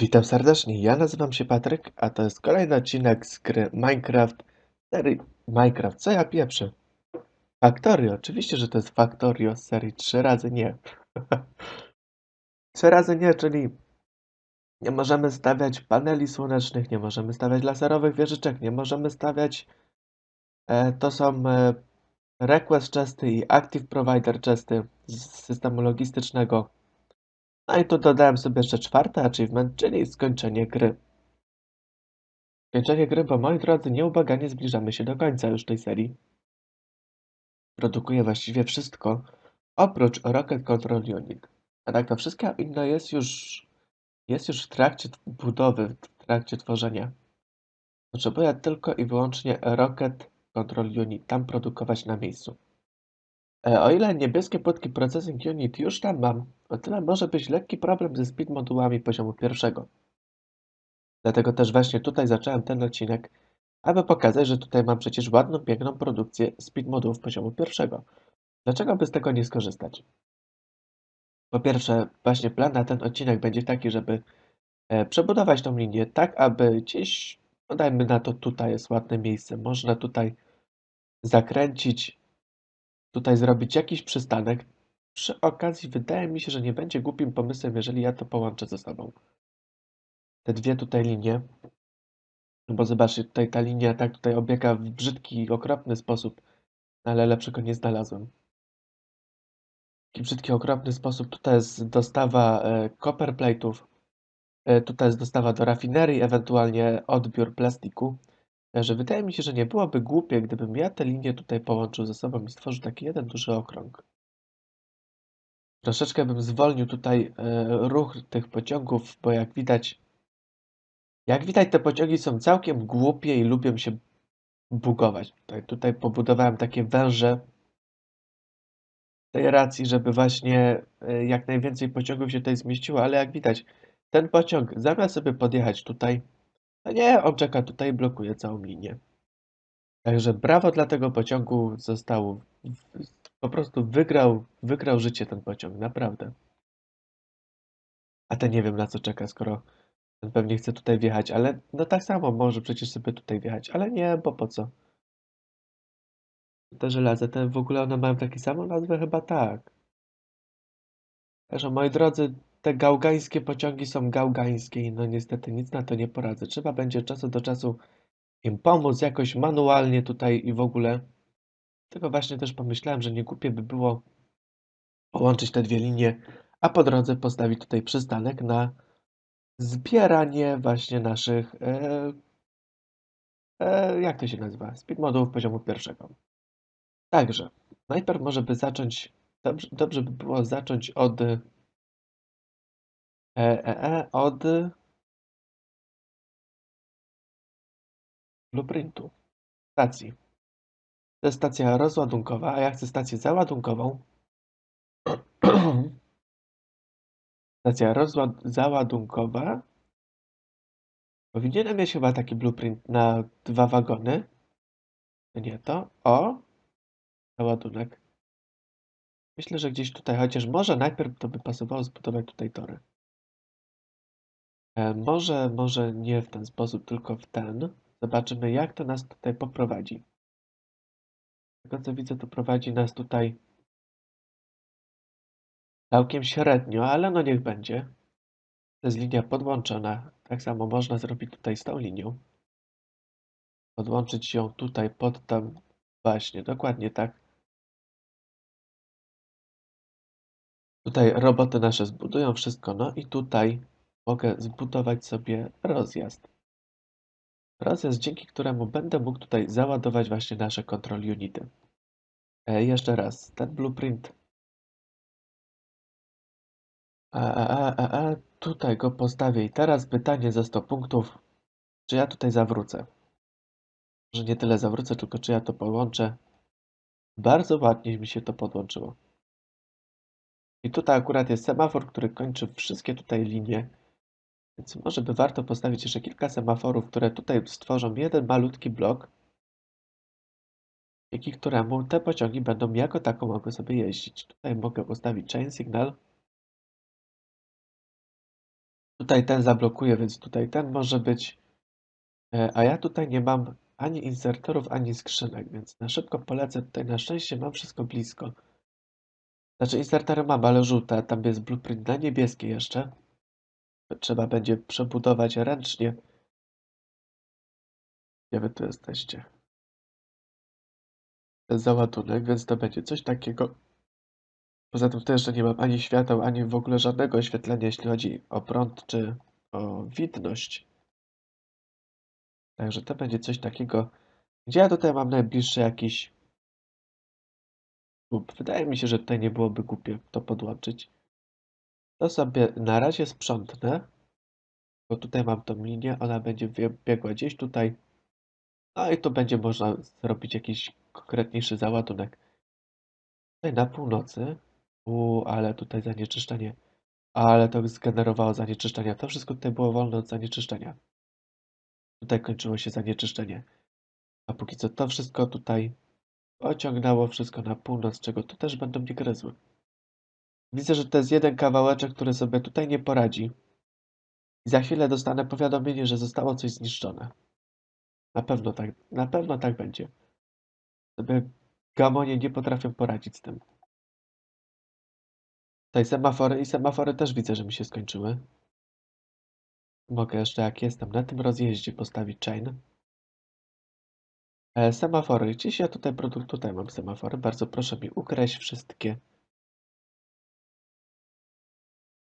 Witam serdecznie, ja nazywam się Patryk, a to jest kolejny odcinek z gry Minecraft, serii Minecraft, co ja pieprzę? Factorio, oczywiście, że to jest Factorio z serii 3 razy nie. 3 razy nie, czyli nie możemy stawiać paneli słonecznych, nie możemy stawiać laserowych wieżyczek, nie możemy stawiać, e, to są e, request chesty i active provider chesty z systemu logistycznego. No i tu dodałem sobie jeszcze czwarty achievement, czyli skończenie gry. Skończenie gry, bo moi drodzy, nieubłaganie zbliżamy się do końca już tej serii. Produkuję właściwie wszystko, oprócz Rocket Control Unit. A tak to wszystko inne jest już, jest już w trakcie budowy, w trakcie tworzenia. Potrzebuję tylko i wyłącznie Rocket Control Unit, tam produkować na miejscu. E, o ile niebieskie płytki Processing Unit już tam mam, o tyle może być lekki problem ze speed modułami poziomu pierwszego. Dlatego też właśnie tutaj zacząłem ten odcinek, aby pokazać, że tutaj mam przecież ładną, piękną produkcję speed modułów poziomu pierwszego. Dlaczego by z tego nie skorzystać? Po pierwsze, właśnie plan na ten odcinek będzie taki, żeby e, przebudować tą linię tak, aby gdzieś, no dajmy na to, tutaj jest ładne miejsce, można tutaj zakręcić, tutaj zrobić jakiś przystanek. Przy okazji wydaje mi się, że nie będzie głupim pomysłem, jeżeli ja to połączę ze sobą. Te dwie tutaj linie, no bo zobaczcie, tutaj ta linia tak tutaj obiega w brzydki, okropny sposób, no ale lepszego nie znalazłem. Taki brzydki, okropny sposób. Tutaj jest dostawa e, e, tutaj jest dostawa do rafinerii, ewentualnie odbiór plastiku. Także wydaje mi się, że nie byłoby głupie, gdybym ja te linie tutaj połączył ze sobą i stworzył taki jeden duży okrąg. Troszeczkę bym zwolnił tutaj e, ruch tych pociągów, bo jak widać, jak widać te pociągi są całkiem głupie i lubią się bugować. Tutaj, tutaj pobudowałem takie węże tej racji, żeby właśnie e, jak najwięcej pociągów się tutaj zmieściło, ale jak widać, ten pociąg zamiast sobie podjechać tutaj, no nie, on czeka tutaj blokuje całą linię. Także brawo dla tego pociągu został, po prostu wygrał, wygrał życie ten pociąg, naprawdę. A ten nie wiem na co czeka, skoro on pewnie chce tutaj wjechać, ale no tak samo może przecież sobie tutaj wjechać, ale nie, bo po co? Te żelaza, te w ogóle one mają takie samą nazwę? Chyba tak. Także moi drodzy, te gałgańskie pociągi są gałgańskie i no niestety nic na to nie poradzę. Trzeba będzie czasu do czasu im pomóc jakoś manualnie tutaj i w ogóle. Tylko właśnie też pomyślałem, że nie głupie by było połączyć te dwie linie, a po drodze postawić tutaj przystanek na zbieranie właśnie naszych, e, e, jak to się nazywa, speed modułów poziomu pierwszego. Także, najpierw może by zacząć, dobrze, dobrze by było zacząć od, e, e, e, od blueprintu stacji. To jest stacja rozładunkowa, a ja chcę stację załadunkową. Stacja załadunkowa. Powinienem mieć chyba taki blueprint na dwa wagony. Nie to. O! Załadunek. Myślę, że gdzieś tutaj, chociaż może najpierw to by pasowało zbudować tutaj tory. E, może, może nie w ten sposób, tylko w ten. Zobaczymy, jak to nas tutaj poprowadzi. Z tego co widzę, to prowadzi nas tutaj całkiem średnio, ale no niech będzie. To jest linia podłączona. Tak samo można zrobić tutaj z tą linią. Podłączyć ją tutaj pod tam właśnie, dokładnie tak. Tutaj roboty nasze zbudują wszystko, no i tutaj mogę zbudować sobie rozjazd. Rozjazd, dzięki któremu będę mógł tutaj załadować właśnie nasze control unity. E, jeszcze raz, ten blueprint. A, a, a, a, tutaj go postawię i teraz pytanie za 100 punktów. Czy ja tutaj zawrócę? Może nie tyle zawrócę, tylko czy ja to połączę. Bardzo ładnie mi się to podłączyło. I tutaj akurat jest semafor, który kończy wszystkie tutaj linie. Więc może by warto postawić jeszcze kilka semaforów, które tutaj stworzą jeden malutki blok, dzięki któremu te pociągi będą jako taką mogły sobie jeździć. Tutaj mogę postawić chain signal. Tutaj ten zablokuje, więc tutaj ten może być. E, A ja tutaj nie mam ani insertorów, ani skrzynek, więc na szybko polecę tutaj. Na szczęście mam wszystko blisko. Znaczy insertory mam, ale żółte. Tam jest blueprint na niebieskie jeszcze. Trzeba będzie przebudować ręcznie. Gdzie wy tu jesteście? Ten załadunek, więc to będzie coś takiego. Poza tym też, że nie mam ani świateł, ani w ogóle żadnego oświetlenia, jeśli chodzi o prąd czy o widność. Także to będzie coś takiego. Gdzie ja tutaj mam najbliższy jakiś. Wydaje mi się, że tutaj nie byłoby głupie to podłączyć. To sobie na razie sprzątnę, bo tutaj mam tą linię, ona będzie biegła gdzieś tutaj. No i tu będzie można zrobić jakiś konkretniejszy załadunek. Tutaj na północy. U, ale tutaj zanieczyszczenie. Ale to zgenerowało zanieczyszczenia. To wszystko tutaj było wolne od zanieczyszczenia. Tutaj kończyło się zanieczyszczenie. A póki co to wszystko tutaj ociągnęło wszystko na północ, czego tu też będą mnie gryzły. Widzę, że to jest jeden kawałeczek, który sobie tutaj nie poradzi. I za chwilę dostanę powiadomienie, że zostało coś zniszczone. Na pewno tak, na pewno tak będzie. Sobie gamonie nie potrafią poradzić z tym. Tutaj semafory i semafory też widzę, że mi się skończyły. Mogę jeszcze jak jestem na tym rozjeździe postawić chain. E, semafory. Gdzieś ja tutaj tutaj mam semafory. Bardzo proszę mi ukreśl wszystkie.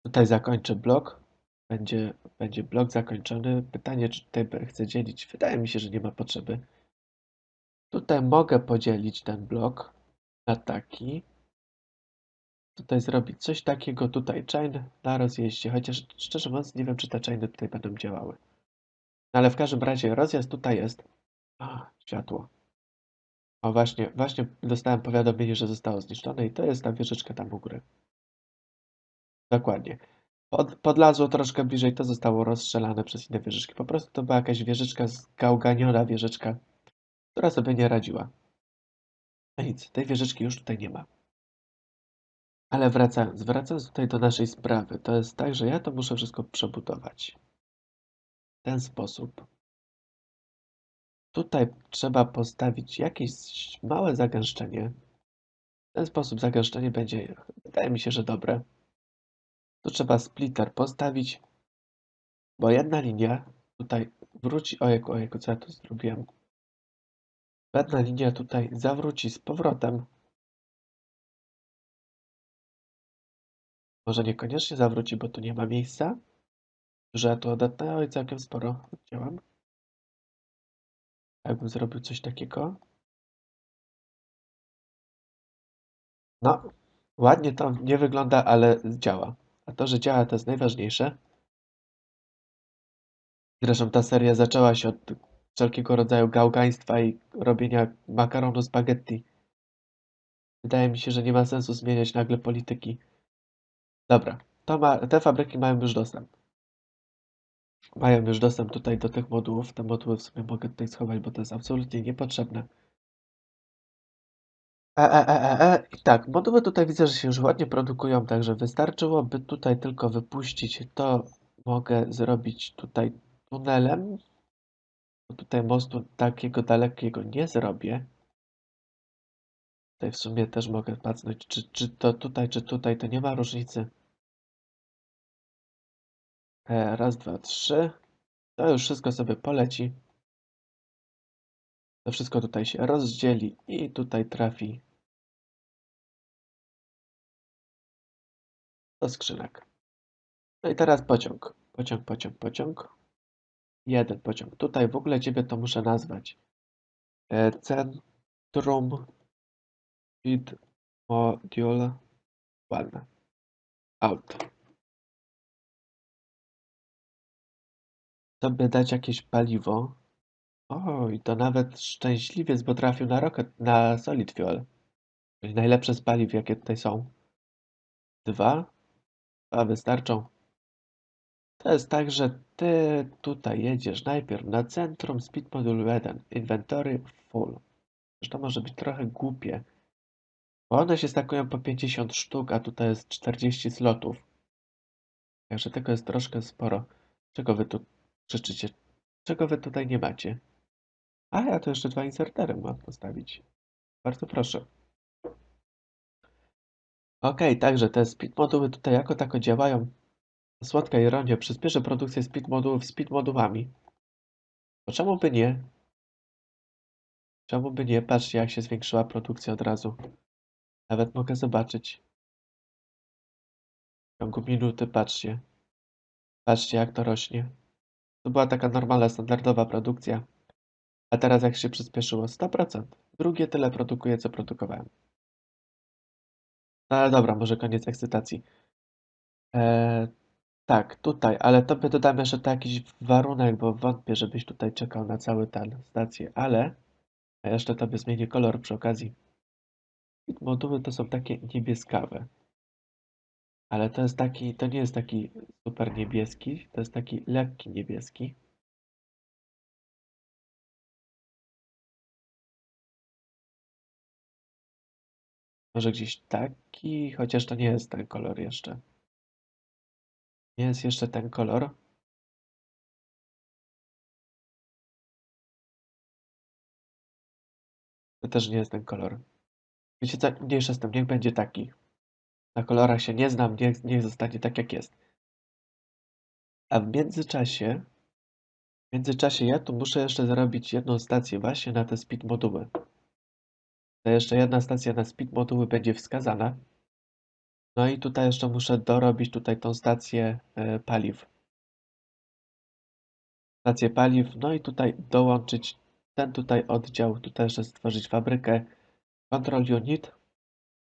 Tutaj zakończę blok. Będzie, będzie blok zakończony. Pytanie, czy tutaj chcę dzielić. Wydaje mi się, że nie ma potrzeby. Tutaj mogę podzielić ten blok na taki. Tutaj zrobić coś takiego, tutaj chain na rozjeździe, chociaż szczerze mówiąc nie wiem, czy te chainy tutaj będą działały. No ale w każdym razie rozjazd tutaj jest. A, światło. O właśnie, właśnie dostałem powiadomienie, że zostało zniszczone i to jest ta wieżyczka tam u góry. Dokładnie. Pod, podlazło troszkę bliżej, to zostało rozstrzelane przez inne wieżyczki. Po prostu to była jakaś wieżyczka, zgałganiona wieżyczka, która sobie nie radziła. A nic, tej wieżyczki już tutaj nie ma. Ale wracając, wracając tutaj do naszej sprawy, to jest tak, że ja to muszę wszystko przebudować. W ten sposób. Tutaj trzeba postawić jakieś małe zagęszczenie. W ten sposób zagęszczenie będzie, wydaje mi się, że dobre. Tu trzeba splitter postawić, bo jedna linia tutaj wróci, ojejku, ojejku, co ja tu zrobiłem? Jedna linia tutaj zawróci z powrotem. Może niekoniecznie zawróci, bo tu nie ma miejsca. Że ja tu odetnę, oj, całkiem sporo działam. Jakbym zrobił coś takiego. No, ładnie to nie wygląda, ale działa. A to, że działa, to jest najważniejsze. Zresztą ta seria zaczęła się od wszelkiego rodzaju gałgaństwa i robienia makaronu spaghetti. Wydaje mi się, że nie ma sensu zmieniać nagle polityki. Dobra, ma, te fabryki mają już dostęp. Mają już dostęp tutaj do tych modułów. Te moduły w sumie mogę tutaj schować, bo to jest absolutnie niepotrzebne. E, e, e, e, e. I tak, moduły tutaj widzę, że się już ładnie produkują, także wystarczyłoby tutaj tylko wypuścić. To mogę zrobić tutaj tunelem. Tutaj mostu takiego dalekiego nie zrobię. Tutaj w sumie też mogę patrzeć, czy, czy to tutaj, czy tutaj, to nie ma różnicy. E, raz, dwa, trzy. To już wszystko sobie poleci. To wszystko tutaj się rozdzieli i tutaj trafi do skrzynek. No i teraz pociąg. Pociąg, pociąg, pociąg. Jeden pociąg. Tutaj w ogóle ciebie to muszę nazwać. E, centrum Feed Module 1. Out. Sobie dać jakieś paliwo. O, i to nawet szczęśliwiec, bo trafił na rocket, na solid fuel. Czyli najlepsze z paliw, jakie tutaj są. Dwa. Dwa wystarczą. To jest tak, że ty tutaj jedziesz najpierw na centrum Speed Module 1, Inventory Full. To może być trochę głupie, bo one się stakują po 50 sztuk, a tutaj jest 40 slotów. Także tego jest troszkę sporo. Czego wy tu krzyczycie? Czego wy tutaj nie macie? A, ja tu jeszcze dwa insertery mam postawić. Bardzo proszę. Okej, także te speed moduły tutaj jako tako działają. Słodka ironia, przyspieszę produkcję speed modułów speed modułami. To czemu by nie? Czemu by nie? Patrzcie, jak się zwiększyła produkcja od razu. Nawet mogę zobaczyć. W ciągu minuty, patrzcie. Patrzcie, jak to rośnie. To była taka normalna, standardowa produkcja. A teraz jak się przyspieszyło? 100%. Drugie tyle produkuję, co produkowałem. No ale dobra, może koniec ekscytacji. Eee, tak, tutaj, ale tobie dodam jeszcze to jakiś warunek, bo wątpię, żebyś tutaj czekał na cały ten stację, ale a jeszcze tobie zmienię kolor przy okazji. Moduły to są takie niebieskawe. Ale to jest taki, to nie jest taki super niebieski, to jest taki lekki niebieski. Może gdzieś taki, chociaż to nie jest ten kolor jeszcze. Nie jest jeszcze ten kolor. To też nie jest ten kolor. Wiecie co, mniejsza z tym, niech będzie taki. Na kolorach się nie znam, niech, niech zostanie tak jak jest. A w międzyczasie, w międzyczasie ja tu muszę jeszcze zrobić jedną stację właśnie na te speed moduły. Jeszcze jedna stacja na speed moduły będzie wskazana. No i tutaj jeszcze muszę dorobić tutaj tą stację e, paliw. Stację paliw, no i tutaj dołączyć ten tutaj oddział, tutaj jeszcze stworzyć fabrykę control unit.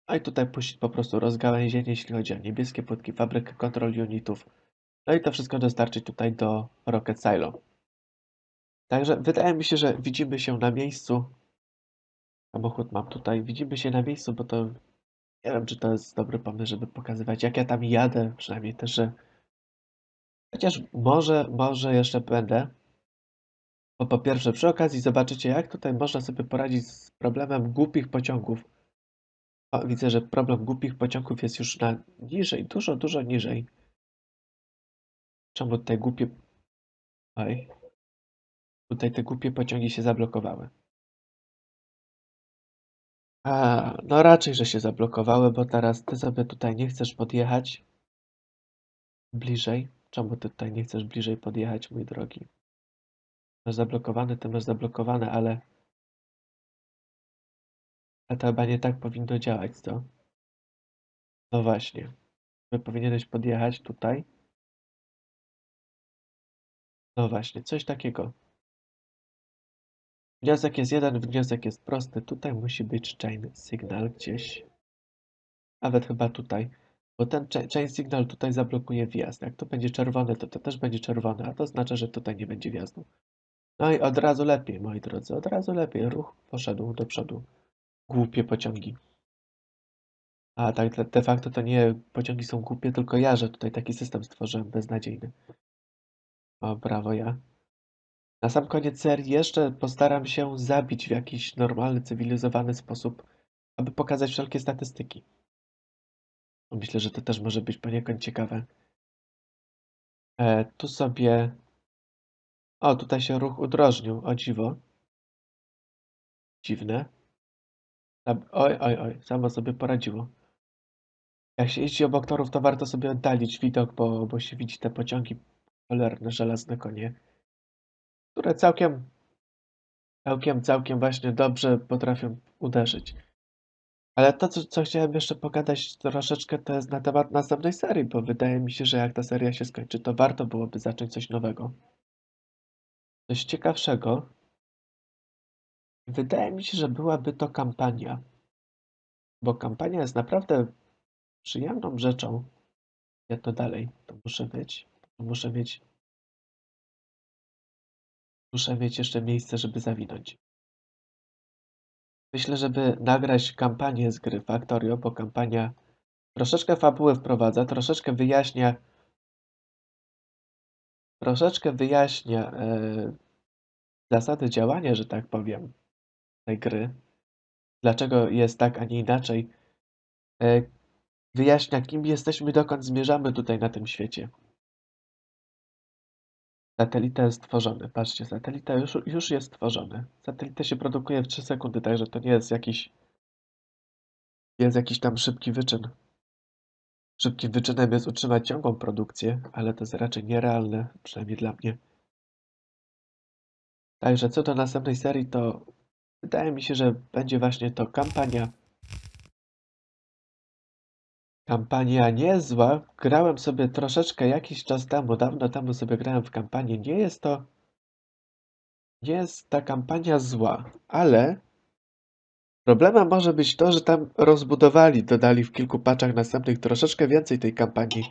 No i tutaj puścić po prostu rozgałęzienie, jeśli chodzi o niebieskie płytki, fabrykę control unitów. No i to wszystko dostarczyć tutaj do Rocket Silo. Także wydaje mi się, że widzimy się na miejscu. Samochód mam tutaj. Widzimy się na miejscu, bo to nie wiem, czy to jest dobry pomysł, żeby pokazywać, jak ja tam jadę. Przynajmniej też, że chociaż może, może jeszcze będę. Bo po pierwsze, przy okazji zobaczycie, jak tutaj można sobie poradzić z problemem głupich pociągów. O, widzę, że problem głupich pociągów jest już na niżej, dużo, dużo niżej. Czemu tutaj głupie... Oj. Tutaj te głupie pociągi się zablokowały. A, no raczej, że się zablokowały, bo teraz ty sobie tutaj nie chcesz podjechać bliżej. Czemu ty tutaj nie chcesz bliżej podjechać, mój drogi? Masz zablokowany, ty masz zablokowane, ale... A to chyba nie tak powinno działać, co? No właśnie. Ty powinieneś podjechać tutaj. No właśnie, coś takiego. Wniosek jest jeden, wniosek jest prosty. Tutaj musi być chain signal gdzieś. Nawet chyba tutaj. Bo ten cha- chain signal tutaj zablokuje wjazd. Jak to będzie czerwone, to to też będzie czerwone, a to oznacza, że tutaj nie będzie wjazdu. No i od razu lepiej, moi drodzy, od razu lepiej. Ruch poszedł do przodu. Głupie pociągi. A tak de facto to nie pociągi są głupie, tylko ja, że tutaj taki system stworzyłem beznadziejny. O, brawo ja. Na sam koniec serii jeszcze postaram się zabić w jakiś normalny, cywilizowany sposób, aby pokazać wszelkie statystyki. Myślę, że to też może być poniekąd ciekawe. E, tu sobie... O, tutaj się ruch udrożnił, o dziwo. Dziwne. Oj, oj, oj, samo sobie poradziło. Jak się jeździ obok torów, to warto sobie oddalić widok, bo, bo się widzi te pociągi, cholerne, żelazne konie, które całkiem, całkiem, całkiem właśnie dobrze potrafią uderzyć. Ale to, co, co chciałem jeszcze pogadać troszeczkę, to jest na temat następnej serii, bo wydaje mi się, że jak ta seria się skończy, to warto byłoby zacząć coś nowego. Coś ciekawszego. Wydaje mi się, że byłaby to kampania. Bo kampania jest naprawdę przyjemną rzeczą. Ja to dalej. To muszę mieć. To muszę mieć. Muszę mieć jeszcze miejsce, żeby zawinąć. Myślę, żeby nagrać kampanię z gry Factorio, bo kampania troszeczkę fabuły wprowadza, troszeczkę wyjaśnia troszeczkę wyjaśnia e, zasady działania, że tak powiem, tej gry. Dlaczego jest tak, a nie inaczej. E, wyjaśnia, kim jesteśmy, dokąd zmierzamy tutaj na tym świecie. Satelita jest stworzony. Patrzcie, satelita już, już jest stworzony. Satelitę się produkuje w 3 sekundy, także to nie jest jakiś jest jakiś tam szybki wyczyn. Szybkim wyczynem jest utrzymać ciągłą produkcję, ale to jest raczej nierealne, przynajmniej dla mnie. Także co do następnej serii, to wydaje mi się, że będzie właśnie to kampania. Kampania niezła. Grałem sobie troszeczkę jakiś czas temu, dawno temu sobie grałem w kampanię. Nie jest to. Nie jest ta kampania zła, ale problemem może być to, że tam rozbudowali, dodali w kilku paczach następnych troszeczkę więcej tej kampanii.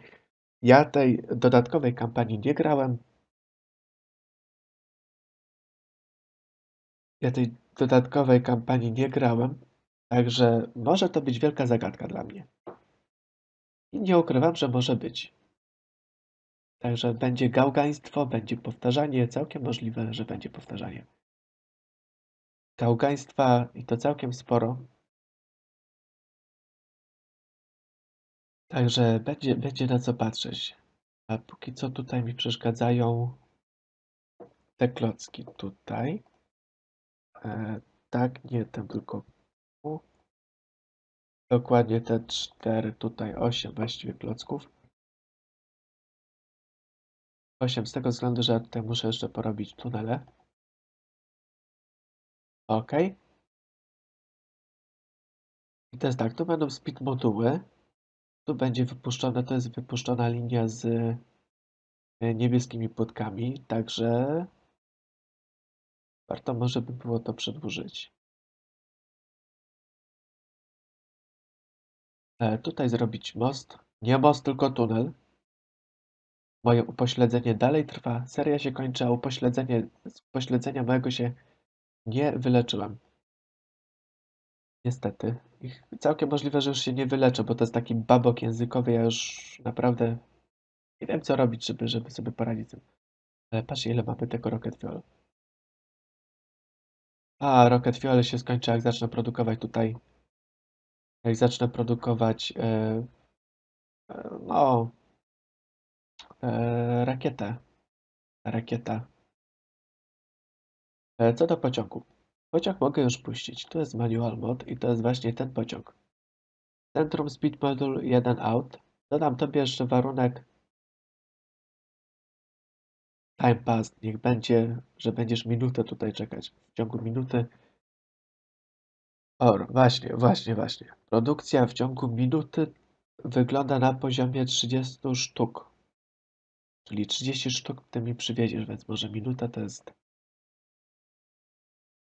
Ja tej dodatkowej kampanii nie grałem. Ja tej dodatkowej kampanii nie grałem, także może to być wielka zagadka dla mnie. I nie ukrywam, że może być. Także będzie gałgaństwo, będzie powtarzanie, całkiem możliwe, że będzie powtarzanie. Gałgaństwa i to całkiem sporo. Także będzie, będzie na co patrzeć. A póki co tutaj mi przeszkadzają te klocki tutaj. E, tak, nie ten tylko. Dokładnie te cztery, tutaj osiem właściwie klocków. 8 z tego względu, że tutaj muszę jeszcze porobić tunele. Ok. I teraz tak, tu będą speed moduły. Tu będzie wypuszczona, to jest wypuszczona linia z e, niebieskimi płytkami, także warto może by było to przedłużyć. Tutaj zrobić most. Nie most, tylko tunel. Moje upośledzenie dalej trwa. Seria się kończy, a upośledzenie, z upośledzenia mojego się nie wyleczyłem. Niestety. I całkiem możliwe, że już się nie wyleczę, bo to jest taki babok językowy. Ja już naprawdę nie wiem, co robić, żeby, żeby sobie poradzić tym. Ale patrzcie, ile mamy tego Rocket Fuel. A, Rocket Fuel się skończy, jak zacznę produkować tutaj. Jak zacznę produkować. E, e, no. E, rakietę. Rakieta. Co do pociągu. Pociąg mogę już puścić. Tu jest manual mode i to jest właśnie ten pociąg. Centrum Speed Module 1 out. Dodam tobie jeszcze warunek Time Pass. Niech będzie, że będziesz minutę tutaj czekać. W ciągu minuty. O, właśnie, właśnie, właśnie. Produkcja w ciągu minuty wygląda na poziomie 30 sztuk. Czyli 30 sztuk ty mi przywieziesz, więc może minuta to jest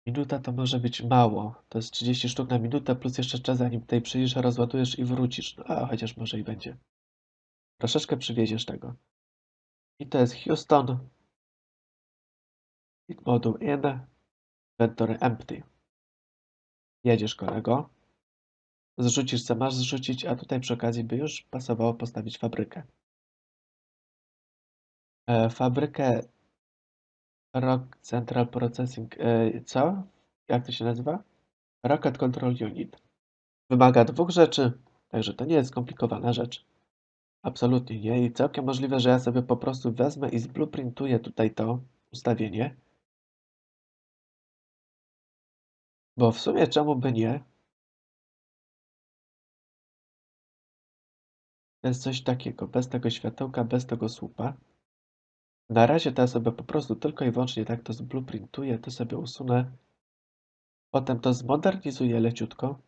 Minuta to może być mało. To jest 30 sztuk na minutę, plus jeszcze czas, zanim tutaj przyjdziesz, rozładujesz i wrócisz. No, a chociaż może i będzie. Troszeczkę przywieziesz tego. I to jest Houston. Moduł in. Inventory empty. Jedziesz kolego. Zrzucisz co masz zrzucić, a tutaj przy okazji by już pasowało postawić fabrykę. E, fabrykę Rock Central Processing. e, co? Jak to się nazywa? Rocket Control Unit. Wymaga dwóch rzeczy, także to nie jest skomplikowana rzecz. Absolutnie nie. I całkiem możliwe, że ja sobie po prostu wezmę i zblueprintuję tutaj to ustawienie. Bo w sumie czemu by nie? Jest coś takiego, bez tego światełka, bez tego słupa. Na razie to ja sobie po prostu tylko i wyłącznie tak to zblueprintuję, to sobie usunę. Potem to zmodernizuję leciutko.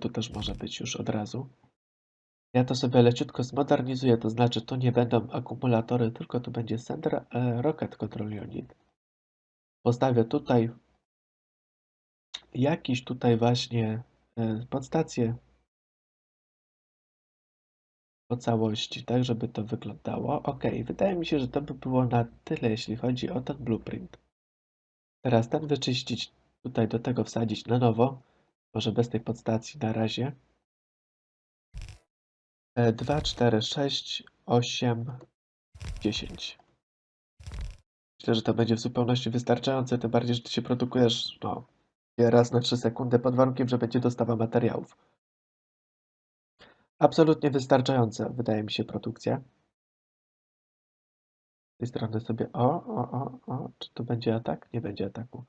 Tu też może być już od razu. Ja to sobie leciutko zmodernizuję, to znaczy to nie będą akumulatory, tylko to będzie Center e, Rocket Control Unit. Postawię tutaj jakiś tutaj właśnie e, podstację po całości, tak żeby to wyglądało. Ok, wydaje mi się, że to by było na tyle, jeśli chodzi o ten blueprint. Teraz ten wyczyścić, tutaj do tego wsadzić na nowo, może bez tej podstacji na razie. 2, 4, 6, 8, 10. Myślę, że to będzie w zupełności wystarczające, tym bardziej, że ty się produkujesz no, raz na 3 sekundy pod warunkiem, że będzie dostawa materiałów. Absolutnie wystarczająca, wydaje mi się, produkcja. tej strony sobie. O, o, o, o. Czy tu będzie atak? Nie będzie ataku.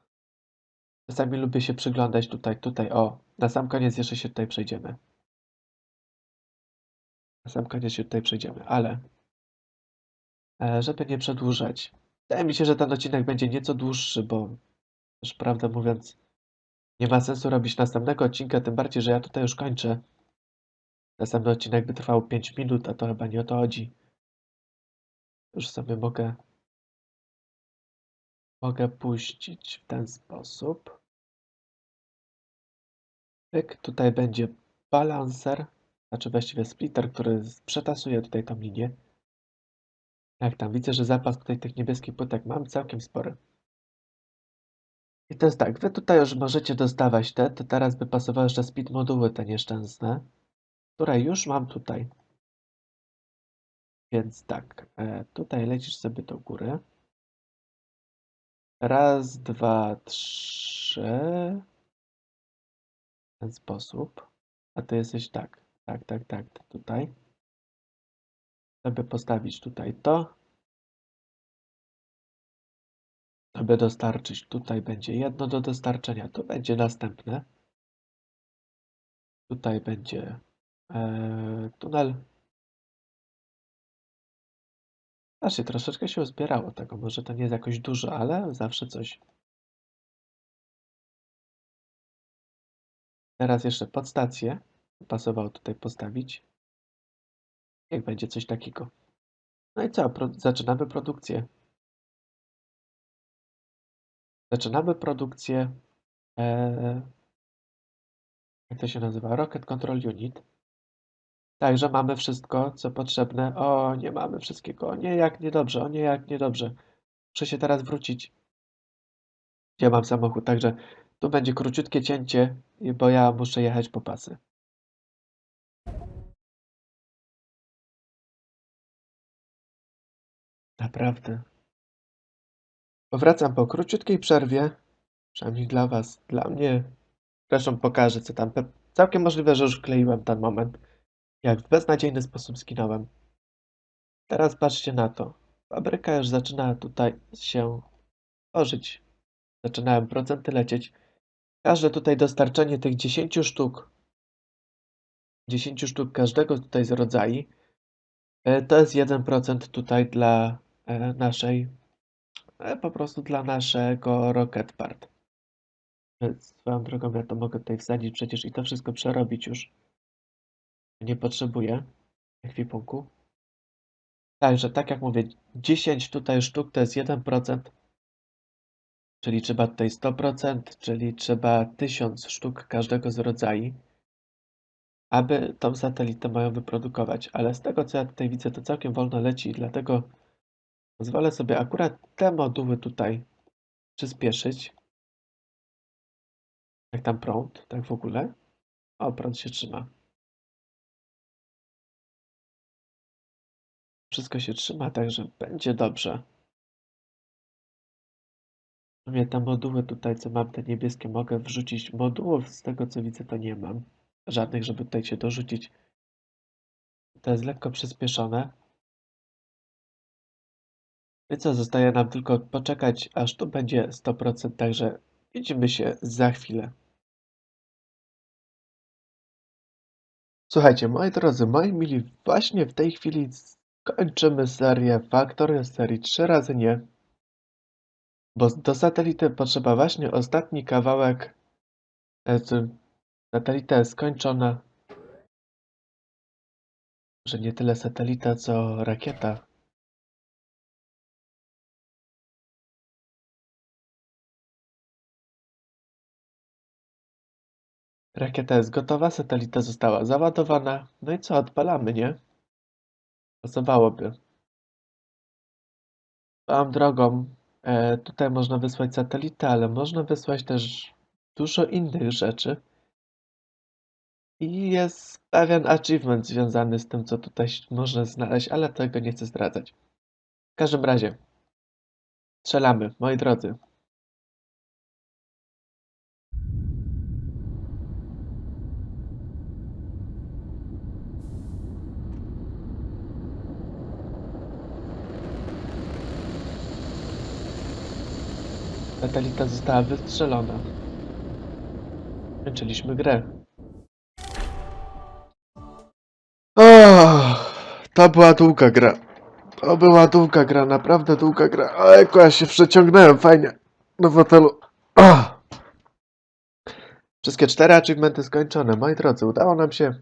Czasami lubię się przyglądać tutaj, tutaj. O, na sam koniec jeszcze się tutaj przejdziemy. Na sam koniec się tutaj przejdziemy, ale e, żeby nie przedłużać. Wydaje mi się, że ten odcinek będzie nieco dłuższy, bo też prawdę mówiąc, nie ma sensu robić następnego odcinka, tym bardziej, że ja tutaj już kończę. Następny odcinek by trwał 5 minut, a to chyba nie o to chodzi. Już sobie mogę mogę puścić w ten sposób. Pyk, tutaj będzie balancer, znaczy właściwie splitter, który przetasuje tutaj tą linię. Jak tam widzę, że zapas tutaj tych niebieskich płytek mam całkiem spory. I to jest tak, wy tutaj już możecie dostawać te, to teraz by pasowały jeszcze speed moduły te nieszczęsne, które już mam tutaj. Więc tak, e, tutaj lecisz sobie do góry. Raz, dwa, trzy. W ten sposób. A ty jesteś tak, tak, tak, tak, tutaj. Sobie postawić tutaj to. Sobie dostarczyć. Tutaj będzie jedno do dostarczenia, tu będzie następne. Tutaj będzie e, tunel. Znaczy, troszeczkę się uzbierało tego. Może to nie jest jakoś dużo, ale zawsze coś. Teraz jeszcze podstację. Pasowało tutaj postawić. Jak będzie coś takiego. No i co? Pro zaczynamy produkcję. Zaczynamy produkcję. E, jak to się nazywa? Rocket Control Unit. Także mamy wszystko, co potrzebne. O, nie mamy wszystkiego. O nie, jak niedobrze. O nie, jak niedobrze. Muszę się teraz wrócić. Gdzie mam samochód? Także tu będzie króciutkie cięcie, bo ja muszę jechać po pasy. Naprawdę. Powracam po króciutkiej przerwie. Przynajmniej dla was. Dla mnie. Zresztą pokażę, co tam. Całkiem możliwe, że już kleiłem ten moment. Jak w beznadziejny sposób skinąłem. Teraz patrzcie na to. Fabryka już zaczyna tutaj się tworzyć. Zaczynają procenty lecieć. Każde tutaj dostarczenie tych 10 sztuk, 10 sztuk każdego tutaj z rodzaju, e, to jest 1% tutaj dla naszej, e, po prostu dla naszego Rocket Part. Swoją drogą ja to mogę tutaj wsadzić przecież i to wszystko przerobić już. Nie potrzebuję ekwipunku. Także, tak jak mówię, 10 tutaj sztuk to jest 1%, czyli trzeba tutaj 100%, czyli trzeba 1000 sztuk każdego z rodzaju, aby tą satelitę mają wyprodukować. Ale z tego, co ja tutaj widzę, to całkiem wolno leci, dlatego pozwolę sobie akurat te moduły tutaj przyspieszyć. Jak tam prąd, tak w ogóle. O, prąd się trzyma. Wszystko się trzyma, także będzie dobrze. Te moduły tutaj, co mam, te niebieskie, mogę wrzucić. Modułów, z tego co widzę, to nie mam. Żadnych, żeby tutaj się dorzucić. To jest lekko przyspieszone. I co, zostaje nam tylko poczekać, aż tu będzie 100%, także widzimy się za chwilę. Słuchajcie, moi drodzy, moi mili, właśnie w tej chwili kończymy serię Factory, serii 3 razy nie. Bo do satelity potrzeba właśnie ostatni kawałek. e, Satelita jest skończona. Że nie tyle satelita, co rakieta. Rakieta jest gotowa, satelita została załadowana. No i co, odpalamy, nie? Pasowałoby. Swoją drogą, e, tutaj można wysłać satelitę, ale można wysłać też dużo innych rzeczy. I jest pewien achievement związany z tym, co tutaj można znaleźć, ale tego nie chcę zdradzać. W każdym razie, strzelamy, moi drodzy. Satelita została wystrzelona. Kończyliśmy grę. Oh, to była długa gra. To była długa gra, naprawdę długa gra. O, jak ja się przeciągnąłem fajnie do fotelu. Oh. Wszystkie cztery achievementy skończone. Moi drodzy, udało nam się.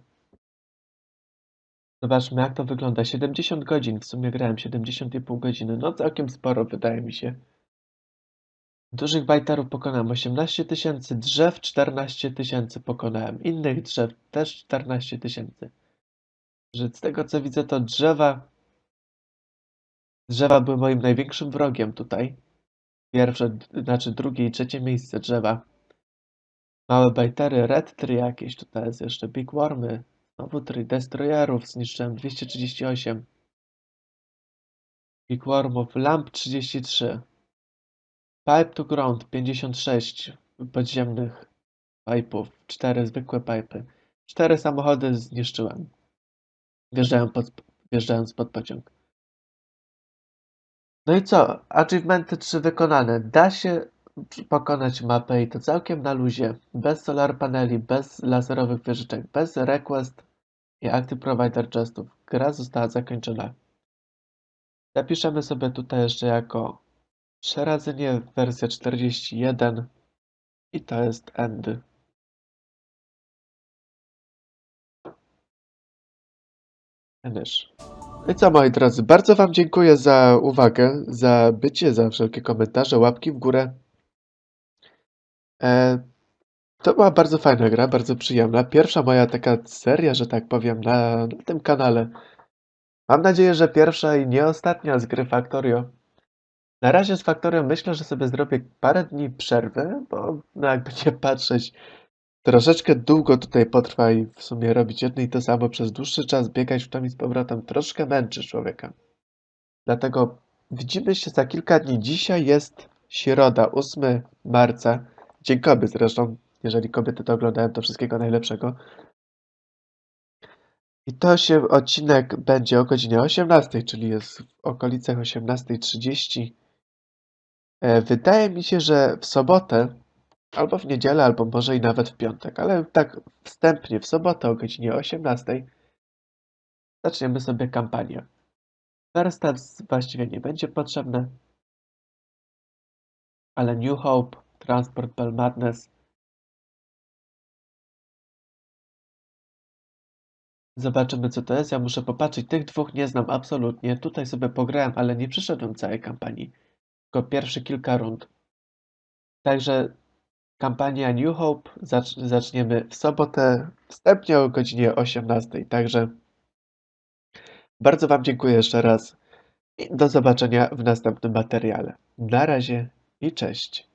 Zobaczmy, jak to wygląda. 70 godzin. W sumie grałem 70,5 godziny. No całkiem sporo, wydaje mi się. Dużych bajterów pokonałem 18 tysięcy, drzew 14 tysięcy pokonałem. Innych drzew też 14 tysięcy. Że z tego co widzę, to drzewa. Drzewa były moim największym wrogiem tutaj. Pierwsze, znaczy drugie i trzecie miejsce drzewa. Małe bajtery, red tree jakieś, tutaj jest jeszcze big wormy. Znowu tree destroyerów, zniszczyłem 238. Big wormów, lamp 33. Pipe to ground 56 podziemnych pipe'ów, 4 zwykłe pipe'y. 4 samochody zniszczyłem. Wjeżdżając pod, wjeżdżając pod pociąg. No i co? Achievementy 3 wykonane. Da się pokonać mapę i to całkiem na luzie. Bez solar paneli, bez laserowych wieżyczek, bez request i active provider chestów. Gra została zakończona. Zapiszemy sobie tutaj jeszcze jako przeradzenie wersja 41 i to jest end. Finish. No i co moi drodzy, bardzo Wam dziękuję za uwagę, za bycie, za wszelkie komentarze, łapki w górę. E, to była bardzo fajna gra, bardzo przyjemna. Pierwsza moja taka seria, że tak powiem, na, na tym kanale. Mam nadzieję, że pierwsza i nie ostatnia z gry Factorio. Na razie z Factorio myślę, że sobie zrobię parę dni przerwy, bo no jakby nie patrzeć, troszeczkę długo tutaj potrwa i w sumie robić jedno i to samo przez dłuższy czas, biegać w tom i z powrotem, troszkę męczy człowieka. Dlatego widzimy się za kilka dni. Dzisiaj jest środa, 8 marca. Dzień kobiet zresztą. Jeżeli kobiety to oglądają, to wszystkiego najlepszego. I to się odcinek będzie o godzinie 18, czyli jest w okolicach 18.30. E, Wydaje mi się, że w sobotę, albo w niedzielę, albo może i nawet w piątek, ale tak wstępnie w sobotę o godzinie 18 zaczniemy sobie kampanię. Warsztat właściwie nie będzie potrzebny, ale New Hope, Transport Bell Madness. Zobaczymy co to jest. Ja muszę popatrzeć. Tych dwóch nie znam absolutnie. Tutaj sobie pograłem, ale nie przyszedłem całej kampanii. Tylko pierwsze kilka rund. Także kampania New Hope zacz zaczniemy w sobotę, wstępnie o godzinie 18. Także bardzo Wam dziękuję jeszcze raz i do zobaczenia w następnym materiale. Na razie i cześć.